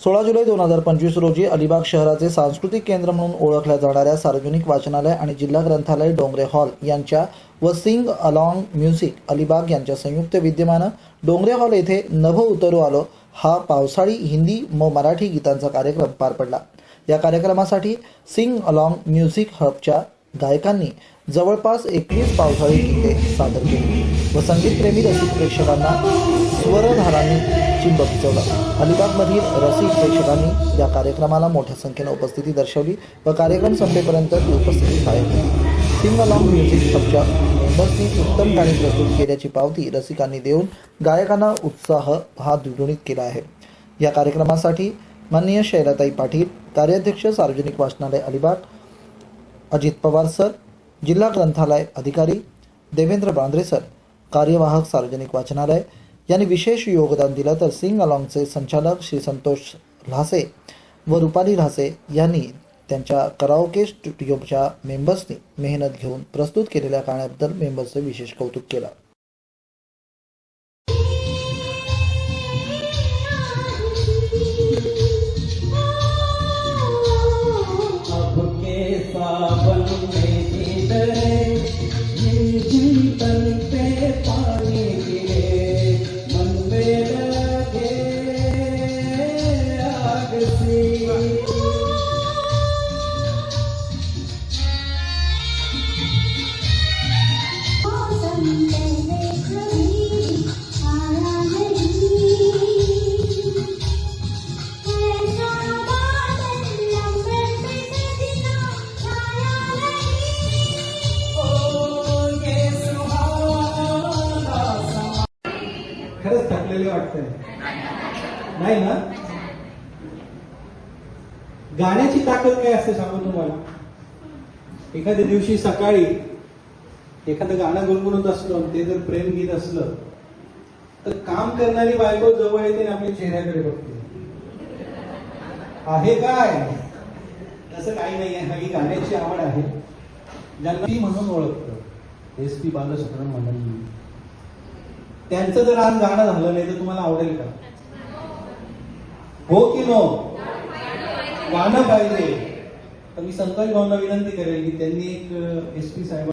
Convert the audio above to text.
सोळा जुलै दोन हजार पंचवीस रोजी अलिबाग शहराचे सांस्कृतिक केंद्र म्हणून ओळखल्या जाणाऱ्या सार्वजनिक वाचनालय आणि जिल्हा ग्रंथालय डोंगरे हॉल यांच्या व सिंग अलॉंग म्युझिक अलिबाग यांच्या संयुक्त विद्यमानं डोंगरे हॉल येथे नभ उतरू आलो हा पावसाळी हिंदी व मराठी गीतांचा कार्यक्रम पार पडला. या कार्यक्रमासाठी सिंग अलॉंग म्युझिक हबच्या गायकांनी जवळपास एकवीस पावसाळी गीते सादर केली. व संगीतप्रेमी रसिक प्रेक्षकांना स्वरधारांनी चिंब पिचवलं अलिबागमधील रसिक प्रेक्षकांनी या कार्यक्रमाला मोठ्या संख्येनं उपस्थिती दर्शवली व कार्यक्रम संपेपर्यंत ती उपस्थिती कायम होती. सिंग अलॉंग म्युझिक हबच्या मेंबर्सनी उत्तम गाणी प्रस्तुत केल्याची पावती रसिकांनी देऊन गायकांना उत्साह हा द्विगुणित केला आहे. या कार्यक्रमासाठी माननीय शैलाताई पाटील कार्याध्यक्ष सार्वजनिक वाचनालय अलिबाग अजित पवार सर जिल्हा ग्रंथालय अधिकारी देवेंद्र बांद्रे सर कार्यवाहक सार्वजनिक वाचनालय यांनी विशेष योगदान दिलं तर सिंग अलॉंगचे संचालक श्री संतोष ल्हासे व रुपाली ल्हासे यांनी त्यांच्या कराओके स्टुडिओच्या मेंबर्सनी मेहनत घेऊन प्रस्तुत केलेल्या गाण्याबद्दल मेंबर्सचं विशेष कौतुक केलं. खरंच थकलेले वाटतंय. नाही ना? गाण्याची ताकद काय असते सांगू तुम्हाला? एखाद्या दिवशी सकाळी एखादं गाणं गुणगुणत असलो आणि ते जर प्रेम गीत असलं तर काम करणारी बायको जवळ येते आणि आपल्या चेहऱ्याकडे बघते. आहे काय? तसं काही नाही आहे. ही गाण्याची आवड आहे. ज्यांना ती म्हणून ओळखतं. एस पी बालसुब्रह्मण्यम म्हणून. त्यांचं जर आज गाणं झालं नाही तर तुम्हाला आवडेल का? हो की नो? गाणं पाहिजे तर मी संकल्प भावना विनंती करेल की त्यांनी एक एस पी साहेब